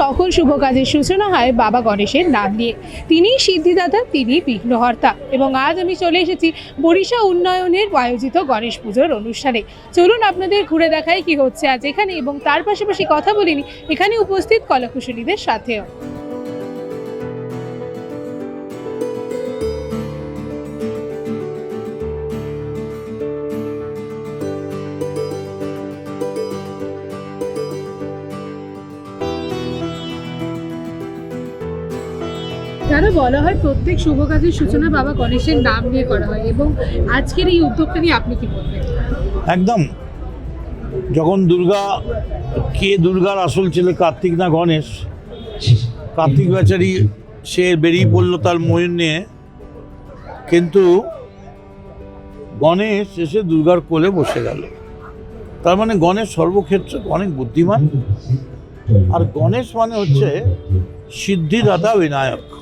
সকল শুভ কাজের সূচনা হয় বাবা গণেশের নাম নিয়ে। তিনি সিদ্ধিদাতা, তিনি বিঘ্নহর্তা। এবং আজ আমি চলে এসেছি বরিশা উন্নয়নের আয়োজিত গণেশ পুজোর অনুষ্ঠানে। চলুন আপনাদের ঘুরে দেখাই কি হচ্ছে আজ এখানে এবং তার পাশাপাশি কথা বলিনি এখানে উপস্থিত কলাকুশলীদের সাথেও। যারা বলা হয় প্রত্যেক শুভ কাজের সূচনা বাবা গণেশের নাম নিয়ে করা হয় এবং আজকের এই উদ্যোগটা নিয়ে আপনি কি বলবেন? একদম। যখন দুর্গা, কে দুর্গার আসল ছেলে কার্তিক না গণেশ? কার্তিক বেচারি, সে বেরিয়ে পড়ল তার ময়ূর নিয়ে। কিন্তু গণেশ এসে দুর্গার কোলে বসে গেল। তার মানে গণেশ সর্বক্ষেত্রে অনেক বুদ্ধিমান। আর গণেশ মানে হচ্ছে সিদ্ধিদাতা, বিনায়ক।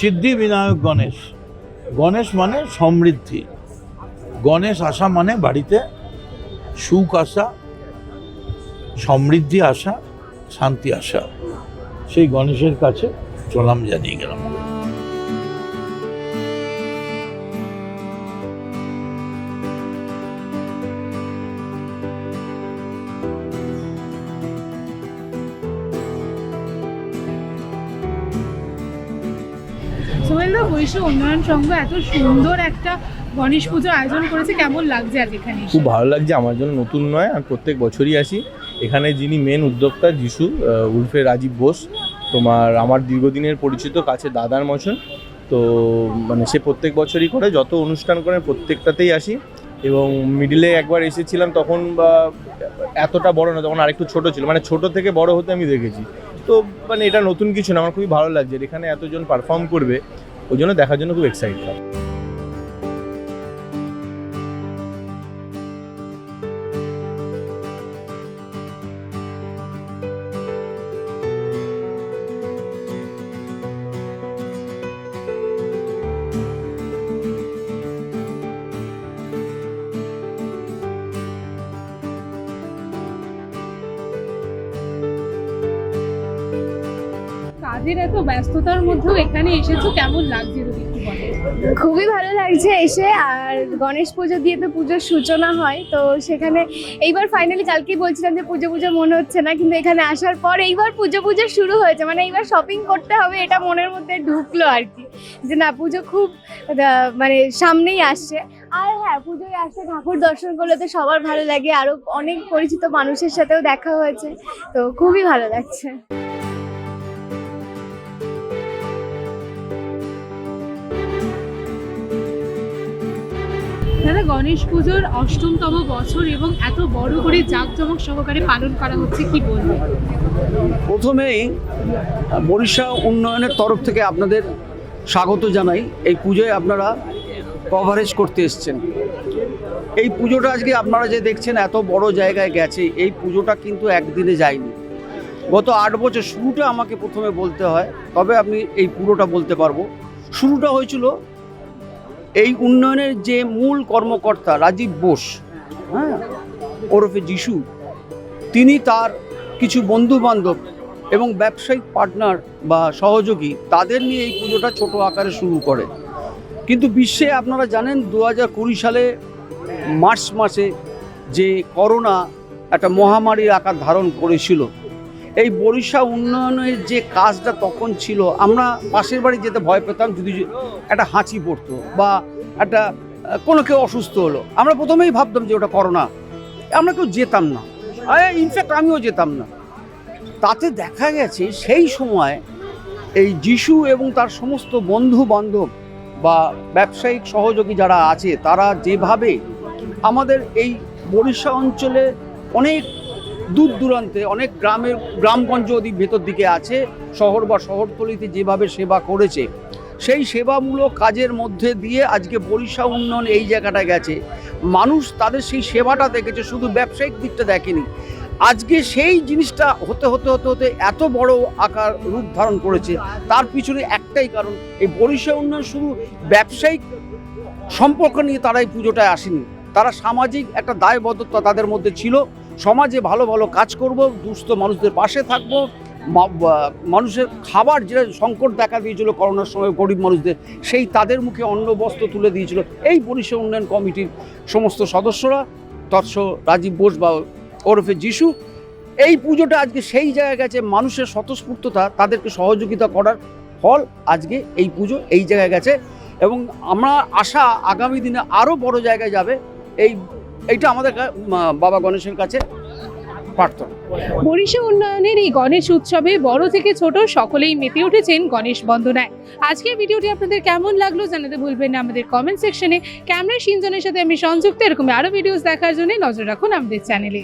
সিদ্ধি বিনায়ক গণেশ। গণেশ মানে সমৃদ্ধি। গণেশ আসা মানে বাড়িতে সুখ আসা, সমৃদ্ধি আসা, শান্তি আসা। সেই গণেশের কাছে চলাম জানিয়ে গেলাম। সোহেলদা বৈশ্য উন্নয়ন সংঘ এত সুন্দর একটা গণেশ পুজো আয়োজন করেছে, কেমন লাগছে আজ এখানে খুব ভালো লাগছে, আমার জন্য নতুন নয়, আমি প্রত্যেক বছরই আসি। এখানে যিনি মেন উদ্যোক্তা, যিশু উর্ফে রাজীব বোস তোমার আমার দীর্ঘদিনের পরিচিত কাছে দাদার মশন তো মানে সে প্রত্যেক বছরই করে, যত অনুষ্ঠান করে প্রত্যেকটাতেই আসি। এবং মিডিলে একবার এসেছিলাম, তখন বা এতটা বড় না, তখন আরেকটু ছোট ছিল। মানে ছোট থেকে বড় হতে আমি দেখেছি। তো মানে এটা নতুন কিছু না, আমার খুবই ভালো লাগছে। এখানে এতজন পারফর্ম করবে, ওই জন্য দেখার জন্য খুব এক্সাইটেড কাজের এত ব্যস্ততার মধ্যেও এখানে এসেছ, কেমন লাগছে যদি খুবই ভালো লাগছে এসে, আর গণেশ পুজো দিয়ে তো পুজোর সূচনা হয়, তো সেখানে এইবার ফাইনালি কালকেই বলছিলাম যে পুজো পুজো মনে হচ্ছে না, কিন্তু এখানে আসার পর এইবার পুজো পুজো শুরু হয়েছে মানে এইবার শপিং করতে হবে এটা মনের মধ্যে ঢুকলো আর কি, যে না, পুজো খুব মানে সামনেই আসছে। আর হ্যাঁ পুজোয় আসতে ঠাকুর দর্শন করলে তো সবার ভালো লাগে আরও অনেক পরিচিত মানুষের সাথেও দেখা হয়েছে, তো খুবই ভালো লাগছে। গণেশ পুজোর অষ্টমতম বছর এবং এত বড় করে জাঁকজমক সহকারে পালন করা হচ্ছে, কি বলব প্রথমেই বরিশা উন্নয়নের তরফ থেকে আপনাদের স্বাগত জানাই। এই পুজোয় আপনারা কভারেজ করতে এসছেন। এই পুজোটা আজকে আপনারা যে দেখছেন, এত বড় জায়গায় গেছে, এই পুজোটা কিন্তু একদিনে যায়নি। গত আট বছর শুরুটা আমাকে প্রথমে বলতে হয়, তবে আপনি এই পুরোটা বলতে পারব। শুরুটা হয়েছিল এই উন্নয়নের যে মূল কর্মকর্তা রাজীব বোস হ্যাঁ ওরফে যিশু, তিনি তার কিছু বন্ধু বান্ধব এবং ব্যবসায়িক পার্টনার বা সহযোগী তাদের নিয়ে এই পুজোটা ছোট আকারে শুরু করে। কিন্তু বিশ্বে আপনারা জানেন দু হাজার কুড়ি সালে মার্চ মাসে যে করোনা একটা মহামারীর আকার ধারণ করেছিল এই বরিশা উন্নয়নের যে কাজটা তখন ছিল, আমরা পাশের বাড়ি যেতে ভয় পেতাম, যদি একটা হাঁচি পড়তো বা একটা কোনো কেউ অসুস্থ হলো। আমরা প্রথমেই ভাবতাম যে ওটা করোনা। আমরা কেউ যেতাম না। ইনফ্যাক্ট আমিও যেতাম না। তাতে দেখা গেছে সেই সময় এই যিশু এবং তার সমস্ত বন্ধু বান্ধব বা ব্যবসায়িক সহযোগী যারা আছে, তারা যেভাবে আমাদের এই বরিশা অঞ্চলে অনেক দূর দূরান্তে অনেক গ্রামের গ্রামগঞ্জ অধিক ভেতর দিকে আছে, শহর বা শহরতলিতে যেভাবে সেবা করেছে, সেই সেবামূলক কাজের মধ্যে দিয়ে আজকে বরিশা উন্নয়ন এই জায়গাটা গেছে। মানুষ তাদের সেই সেবাটা দেখেছে, শুধু ব্যবসায়িক দিকটা দেখেনি। আজকে সেই জিনিসটা হতে হতে হতে হতে এত বড় আকার রূপ ধারণ করেছে, তার পিছনে একটাই কারণ, এই বরিশা উন্নয়ন শুধু ব্যবসায়িক সম্পর্ক নিয়ে তারা এই পুজোটায় আসেনি। তারা সামাজিক একটা দায়বদ্ধতা তাদের মধ্যে ছিল সমাজে ভালো ভালো কাজ করব, দুস্থ মানুষদের পাশে থাকব মানুষের খাবার যেটা সংকট দেখা দিয়েছিল করোনার সময়, গরিব মানুষদের, সেই তাদের মুখে অন্ন বস্ত্র তুলে দিয়েছিল। এই পরিষেবা উন্নয়ন কমিটির সমস্ত সদস্যরা, তৎস রাজীব বোস বা ওরফে যিশু, এই পুজোটা আজকে সেই জায়গায় গেছে, মানুষের স্বতঃস্ফূর্ততা, তাদেরকে সহযোগিতা করার ফল আজকে এই পুজো এই জায়গায় গেছে। এবং আমরা আশা আগামী দিনে আরও বড় জায়গায় যাবে, এই এইটা আমাদের বাবা গণেশের কাছে বরিশা উন্নয়নের এই গণেশ উৎসবে বড় থেকে ছোট সকলেই মেতে উঠেছেন গণেশ বন্দনায়। আজকের ভিডিওটি আপনাদের কেমন লাগল জানাতে ভুলবেন না। আমাদের কমেন্ট সেকশনে ক্যামেরা সিনজনের সাথে আমি সংযুক্ত। এরকম আরও ভিডিওস দেখার জন্য নজর রাখুন আমাদের চ্যানেলে